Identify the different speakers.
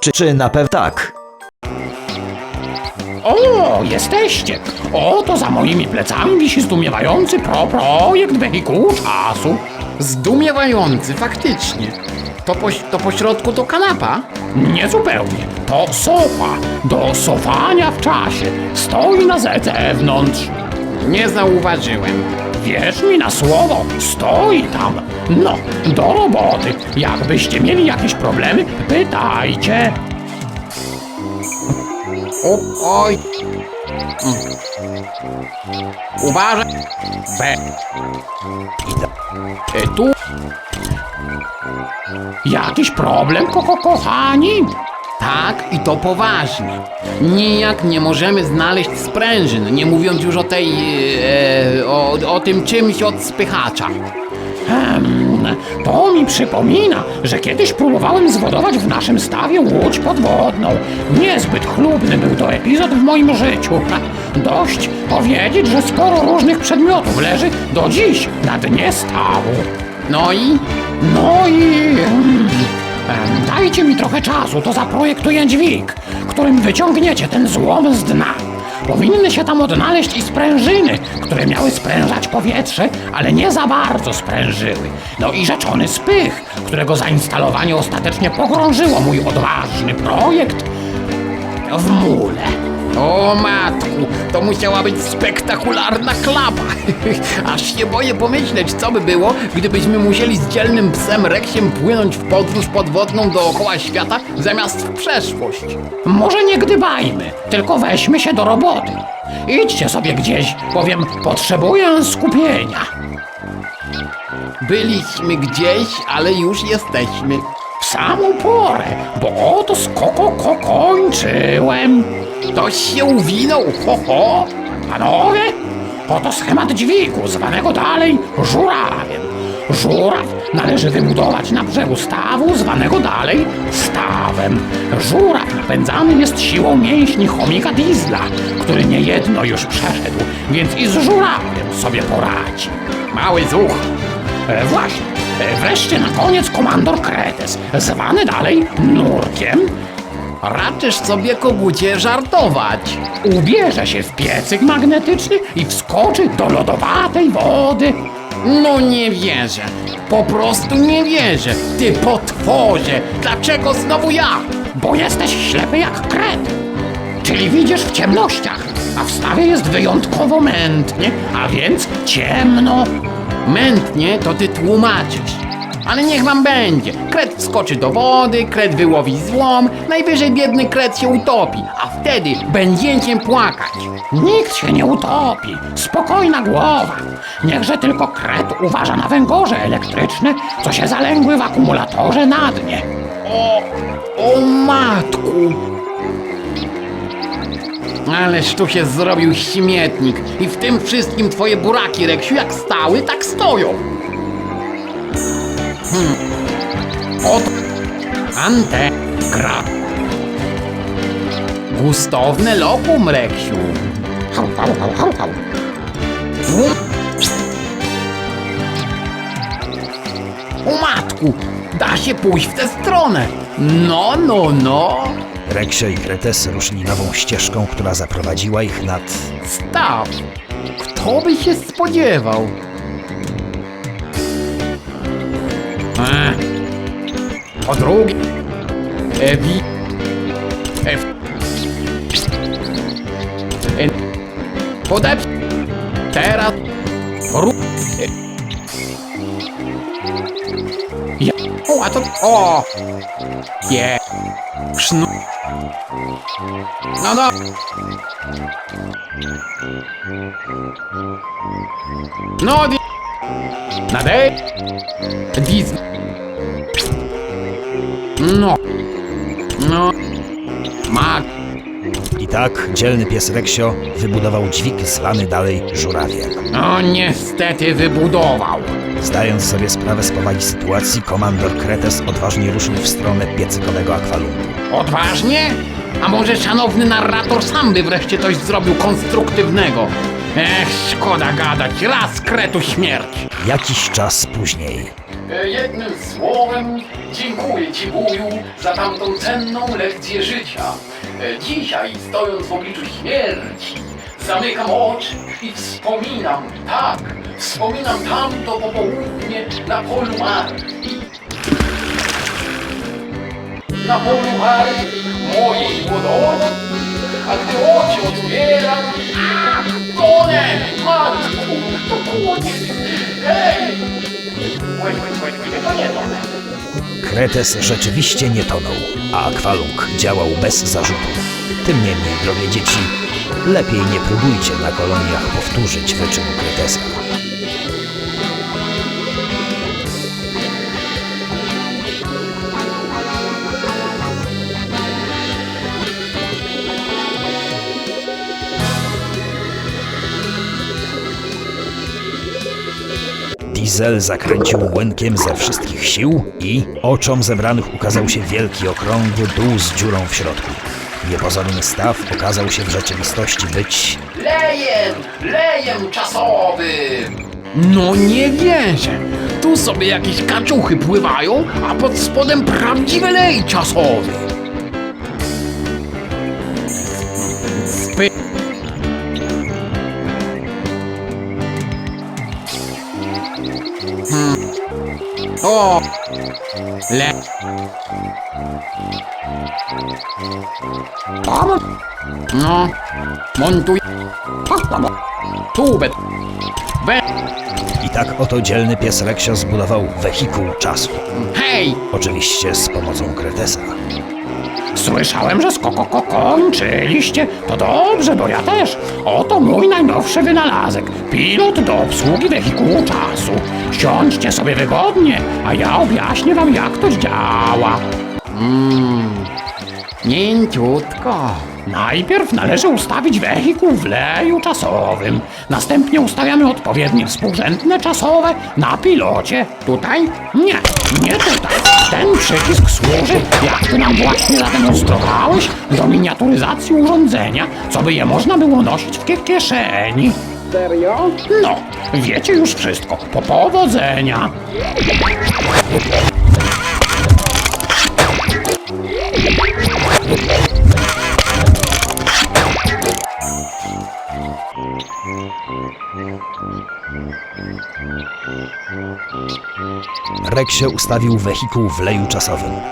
Speaker 1: Czy, czy na pewno tak?
Speaker 2: O, jesteście! Oto za moimi plecami wisi zdumiewający pro projekt wehikułu czasu.
Speaker 3: Zdumiewający, faktycznie. To po, to po środku to kanapa?
Speaker 2: Niezupełnie. To sofa. Do sofania w czasie. Stoi na zewnątrz.
Speaker 3: Nie zauważyłem.
Speaker 2: Wierz mi na słowo, stoi tam. No, do roboty. Jakbyście mieli jakieś problemy, pytajcie.
Speaker 3: O, oj. Mm. Uważaj. B. E, tu
Speaker 2: Jakiś problem, koko kochani?
Speaker 3: Tak i to poważnie. Nijak nie możemy znaleźć sprężyn, nie mówiąc już o tej. E, o, o tym czymś od spychacza.
Speaker 2: Hmm, to mi przypomina, że kiedyś próbowałem zwodować w naszym stawie łódź podwodną. Niezbyt chlubny był to epizod w moim życiu. Dość powiedzieć, że sporo różnych przedmiotów leży do dziś na dnie stawu.
Speaker 3: No i
Speaker 2: No i... Dajcie mi trochę czasu, to zaprojektuję dźwig, którym wyciągniecie ten złom z dna. Powinny się tam odnaleźć i sprężyny, które miały sprężać powietrze, ale nie za bardzo sprężyły. No i rzeczony spych, którego zainstalowanie ostatecznie pogrążyło mój odważny projekt w mule.
Speaker 3: O matku, to musiała być spektakularna klapa. Aż się boję pomyśleć, co by było, gdybyśmy musieli z dzielnym psem Reksiem płynąć w podróż podwodną dookoła świata zamiast w przeszłość.
Speaker 2: Może nie gdybajmy, tylko weźmy się do roboty. Idźcie sobie gdzieś, powiem, potrzebuję skupienia.
Speaker 3: Byliśmy gdzieś, ale już jesteśmy.
Speaker 2: Samą porę, bo oto skoko ko kończyłem.
Speaker 3: Ktoś się uwinął, ho ho.
Speaker 2: Panowie, oto schemat dźwigu, zwanego dalej żurawiem. Żuraw należy wybudować na brzegu stawu, zwanego dalej stawem. Żuraw napędzany jest siłą mięśni chomika diesla, który niejedno już przeszedł, więc i z żurawiem sobie poradzi.
Speaker 3: Mały zuch.
Speaker 2: E, właśnie. Wreszcie na koniec komandor Kretes, zwany dalej Nurkiem,
Speaker 3: Raczysz sobie kogucie żartować.
Speaker 2: ubierze się w piecyk magnetyczny i wskoczy do lodowatej wody.
Speaker 3: No nie wierzę. Po prostu nie wierzę. Ty potworze. Dlaczego znowu ja?
Speaker 2: bo jesteś ślepy jak kret. Czyli widzisz w ciemnościach, a w stawie jest wyjątkowo mętnie, a więc ciemno.
Speaker 3: Mętnie to ty tłumaczysz. Ale niech wam będzie. Kret wskoczy do wody, kret wyłowi złom, najwyżej biedny kret się utopi, a wtedy będziecie płakać.
Speaker 2: Nikt się nie utopi. Spokojna głowa. Niechże tylko kret uważa na węgorze elektryczne, co się zalęgły w akumulatorze na dnie.
Speaker 3: O, o matku! Ależ tu się zrobił śmietnik i w tym wszystkim twoje buraki, Reksiu, jak stały, tak stoją. Hmm. Oto
Speaker 2: Ante, gra.
Speaker 3: gustowne lokum, Reksiu.
Speaker 2: Hał.
Speaker 3: O matku, da się pójść w tę stronę. No, no, no.
Speaker 1: Reksio i Kretes ruszyli nową ścieżką, która zaprowadziła ich nad...
Speaker 3: Staw. Kto by się spodziewał?
Speaker 2: E, po drugie,
Speaker 3: Ewi... F... E... Podep... Teraz... Ru...
Speaker 2: ja,
Speaker 3: O, a to... O! Je... Sznu... No, no... No, di... Nadej... Diz... No... No... Ma...
Speaker 1: I tak dzielny pies Reksio wybudował dźwig zwany dalej żurawiem.
Speaker 3: No niestety wybudował.
Speaker 1: Zdając sobie sprawę z powagi sytuacji, komandor Kretes odważnie ruszył w stronę piecykowego akwalungu.
Speaker 3: Odważnie? A może szanowny narrator sam by wreszcie coś zrobił konstruktywnego? Ech, szkoda gadać, raz kretu śmierć.
Speaker 1: Jakiś czas później
Speaker 2: E, Jednym słowem, dziękuję Ci, wuju, za tamtą cenną lekcję życia. E, Dzisiaj, stojąc w obliczu śmierci, zamykam oczy i wspominam, tak, wspominam tamto popołudnie na polu Marki. Na polu Marki, mojej młodości, a gdy oczy otwieram, tonę, matku, to hej! To nie to.
Speaker 1: Kretes rzeczywiście nie tonął, a akwalung działał bez zarzutu. Tym niemniej, drogie dzieci, lepiej nie próbujcie na koloniach powtórzyć wyczynu Kretesa. Diesel zakręcił łękiem ze wszystkich sił i oczom zebranych ukazał się wielki, okrągły dół z dziurą w środku. Niepozorny staw okazał się w rzeczywistości być
Speaker 2: Lejem, lejem czasowym.
Speaker 3: No nie wierzę. Tu sobie jakieś kaczuchy pływają, a pod spodem prawdziwy lej czasowy. Spy... O! Le...
Speaker 2: Tam,
Speaker 3: No, montuj... Tubet. We...
Speaker 1: I tak oto dzielny pies Reksio zbudował wehikuł czasu.
Speaker 3: Hej!
Speaker 1: Oczywiście z pomocą Kretesa.
Speaker 2: Słyszałem, że skoko ko kończyliście. To dobrze, bo ja też. Oto mój najnowszy wynalazek. Pilot do obsługi wehikułu czasu. Siądźcie sobie wygodnie, a ja objaśnię wam, jak to działa.
Speaker 3: Mięciutko.
Speaker 2: Najpierw należy ustawić wehikuł w leju czasowym. Następnie ustawiamy odpowiednie współrzędne czasowe na pilocie. Tutaj? Nie, nie tutaj. Ten przycisk służy, jak ty nam właśnie zademonstrowałeś, do miniaturyzacji urządzenia, co by je można było nosić w kie- kieszeni.
Speaker 3: Serio?
Speaker 2: No, wiecie już wszystko. Po powodzenia.
Speaker 1: Reksio ustawił wehikuł w leju czasowym.